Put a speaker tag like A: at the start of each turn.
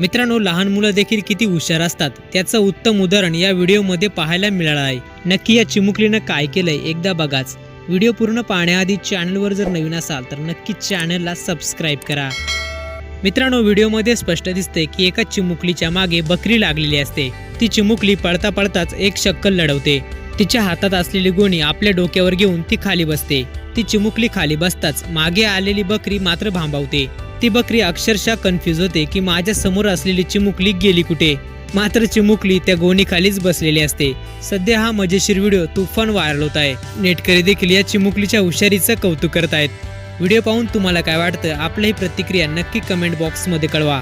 A: मित्रांनो लहान मुलं देखील किती हुशार असतात त्याचं उत्तम उदाहरण या व्हिडिओमध्ये पाहायला मिळालं आहे. नक्की या चिमुकलीनं काय केलंय एकदा बघाच. व्हिडिओ पूर्ण पाहण्याआधी चॅनलवर जर नवीन असाल तर नक्की चॅनलला सबस्क्राईब करा. मित्रांनो व्हिडिओमध्ये स्पष्ट दिसते की एका चिमुकलीच्या मागे बकरी लागलेली असते. ती चिमुकली पळता पळताच एक शक्कल लढवते. तिच्या हातात असलेली गोणी आपल्या डोक्यावर घेऊन ती खाली बसते. ती चिमुकली खाली बसताच मागे आलेली बकरी मात्र भांबावते. ती बकरी अक्षरशः कन्फ्यूज होते की माझ्यासमोर असलेली चिमुकली गेली कुठे? मात्र चिमुकली त्या गोणीखालीच बसलेली असते. सध्या हा मजेशीर व्हिडिओ तुफान व्हायरल होत आहे. नेटकरी देखील या चिमुकलीच्या हुशारीचं कौतुक करत आहेत. व्हिडिओ पाहून तुम्हाला काय वाटतं? आपलीही प्रतिक्रिया नक्की कमेंट बॉक्समध्ये कळवा.